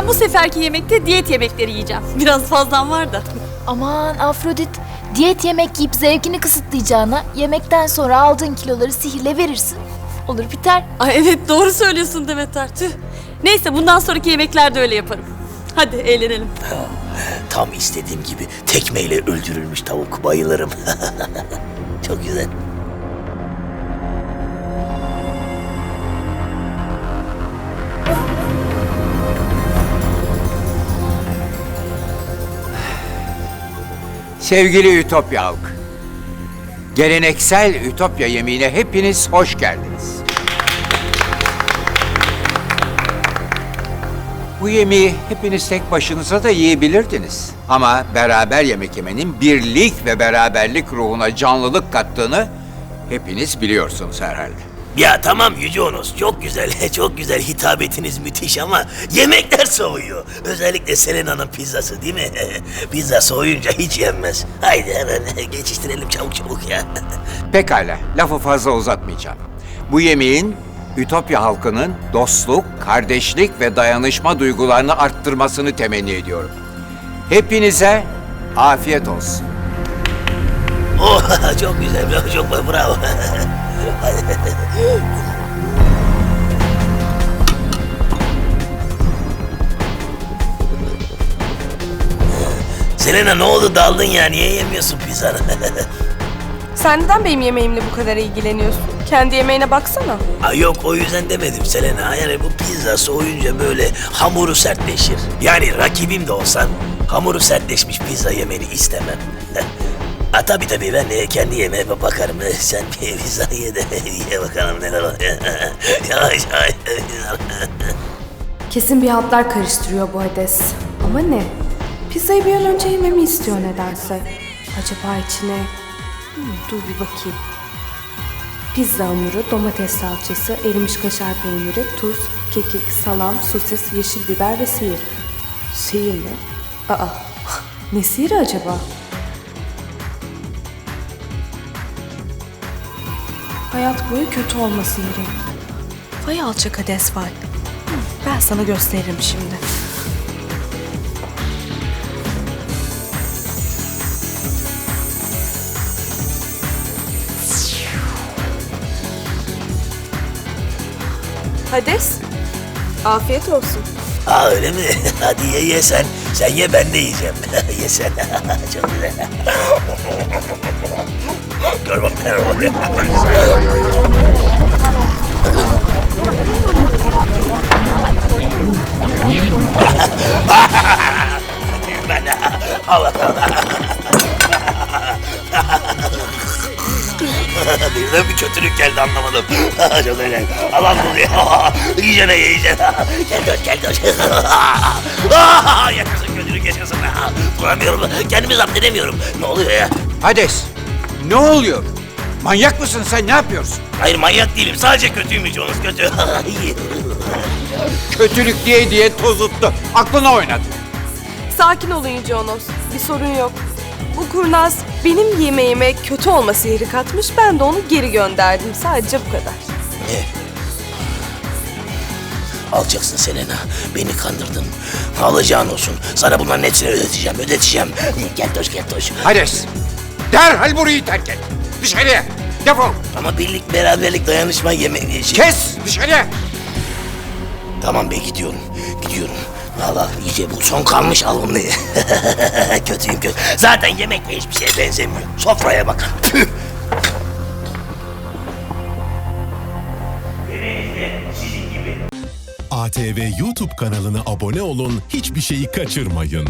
Ben bu seferki yemekte diyet yemekleri yiyeceğim. Biraz fazlam var da. Aman Afrodit, diyet yemek yiyip zevkini kısıtlayacağına yemekten sonra aldığın kiloları sihirle verirsin. Olur biter. Ay evet doğru söylüyorsun Demeter. Tüh. Neyse bundan sonraki yemeklerde öyle yaparım. Hadi eğlenelim. Tam istediğim gibi tekmeyle öldürülmüş tavuk bayılırım. Çok güzel. Sevgili Ütopya halk, geleneksel Ütopya yemeğine hepiniz hoş geldiniz. Bu yemeği hepiniz tek başınıza da yiyebilirdiniz. Ama beraber yemek yemenin birlik ve beraberlik ruhuna canlılık kattığını hepiniz biliyorsunuz herhalde. Ya tamam Yüce Onos çok güzel, çok güzel hitabetiniz müthiş ama yemekler soğuyor. Özellikle Selena'nın pizzası değil mi? Pizza soğuyunca hiç yenmez. Haydi hemen geçiştirelim çabuk çabuk ya. Pekala, lafı fazla uzatmayacağım. Bu yemeğin Ütopya halkının dostluk, kardeşlik ve dayanışma duygularını arttırmasını temenni ediyorum. Hepinize afiyet olsun. Oh çok güzel, çok bravo. Selena ne oldu daldın ya niye yemiyorsun pizzanı? Sen neden benim yemeğimle bu kadar ilgileniyorsun? Kendi yemeğine baksana. Ay yok o yüzden demedim Selena. Yani bu pizza soğuyunca böyle hamuru sertleşir. Yani rakibim de olsan hamuru sertleşmiş pizza yemeni istemem. Ha tabii tabii ben de kendi yemeğime bakarım. Sen bir pizza ye de ye bakalım neler oluyor. yavaş yavaş. Kesin bir hatlar karıştırıyor bu Hades. Ama ne? Pizzayı bir an önce yememi istiyor nedense. Acaba içine... Hmm, dur bir bakayım. Pizza hamuru, domates salçası, erimiş kaşar peyniri, tuz, kekik, salam, sosis, yeşil biber ve sihir. Sihir mi? Aa, ne sihiri acaba? Hayat boyu kötü olma sihiri. Vay alçak Hades vay. Hı, Ben sana gösteririm şimdi. Hades, afiyet olsun. Aa öyle mi? Hadi ye ye sen. Sen ye ben de yiyeceğim. ye sen. Çok güzel. Oluyor. ben Allah Birden bir kötülük geldi anlamadım. Çok öyle. Alan buraya. İyicene ye iyicene. Gel dön gel dön. yaşasın kötülük yaşasın. Duramıyorum. Kendimi zapt edemiyorum. Ne oluyor ya? Hades, ne oluyor? Manyak mısın sen, ne yapıyorsun? Hayır manyak değilim. Sadece kötüyüm hiç onun kötü. Kötülük diye diye tozuttu, aklına oynadı. Sakin olun Yüce Onos. Bir sorun yok. Bu kurnaz benim yemeğime kötü olma sihri katmış. Ben de onu geri gönderdim. Sadece bu kadar. Ne? Alacaksın Selena. Beni kandırdın. Alacağın olsun. Sana bunların hepsini ödeteceğim, ödeteceğim. Gel toş, gel toş. Hades, derhal burayı terk et. Dışarıya, defol. Ama birlik, beraberlik, dayanışma yemeği... Şey... Kes, dışarıya. Tamam be gidiyorum. Gidiyorum. Valla iyice bu son kalmış al bunu. Kötüyüm kötü. Zaten yemek hiçbir şeye benzemiyor. Sofraya bak. Tüh. ATV YouTube kanalına abone olun, hiçbir şeyi kaçırmayın.